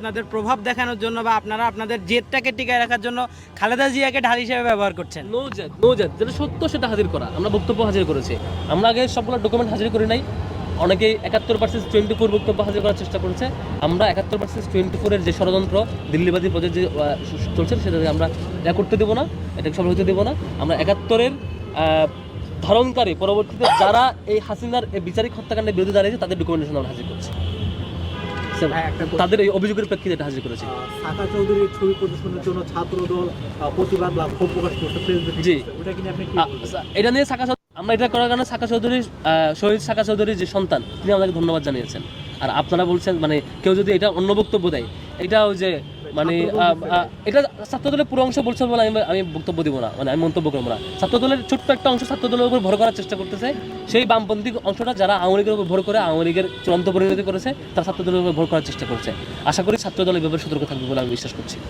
আপনাদের প্রভাব দেখানোর জন্য বা আপনারা আপনাদের জেদটাকে টিকায় রাখার জন্য খালেদা জিয়াকে ঢাল হিসেবে ব্যবহার করছেন। নো জেদ নো জেদ, যেটা সত্য সেটা হাজির করা। আমরা বক্তব্য হাজির করেছি। আমরা আগে সবগুলো ডকুমেন্ট হাজির করি নাই। অনেকে একাত্তর পার্সেন্ট টোয়েন্টি ফোর বক্তব্য হাজির করার চেষ্টা করেছে। আমরা একাত্তর পার্সেন্ট টোয়েন্টি ফোরের যে ষড়যন্ত্র, দিল্লিবাদী প্রজেক্ট যে চলছে, সেটাকে আমরা এটা করতে দেবো না এটাকে সফল হতে দেবো না। আমরা একাত্তরের ধারণকারী পরবর্তীতে যারা এই হাসিনার এই বিচারিক হত্যাকাণ্ডের বিরুদ্ধে দাঁড়িয়েছে, তাদের ডকুমেন্টেশন আমরা হাজির করছি। হ্যাঁ, তাদের এই অভিযোগের প্রেক্ষিতে এটা হাজির করেছে। সাকা চৌধুরীর ছবি প্রদর্শনের জন্য ছাত্রদল প্রতিবাদ বা ক্ষোভ প্রকাশ করছে জি। ওটা কিনে আপনি কি আ- বলবেন? এটা নিয়ে সাকা আমরা এটা করার কারণে সাকা চৌধুরী শহীদ সাকা চৌধুরীর যে সন্তান তিনি আমাদেরকে ধন্যবাদ জানিয়েছেন। আর আপনারা বলছেন মানে কেউ যদি এটা অন্য বক্তব্য দেয় এটা ওই যে মানে এটা ছাত্রদলের পুরো অংশ বলছে বলে আমি আমি বক্তব্য দিব না মানে আমি মন্তব্য করব না। ছাত্রদলের ছোট্ট একটা অংশ ছাত্রদলের উপর ভর করার চেষ্টা করতেছে। সেই বামপন্থী অংশটা যারা আওয়ামী লীগের উপর ভর করে, আওয়ামী লীগের চূড়ান্ত পরিণতি করেছে, তারা ছাত্রদলের উপর ভর করার চেষ্টা করছে। আশা করি ছাত্রদল দলের ব্যাপারে সতর্ক থাকবে বলে আমি বিশ্বাস করছি।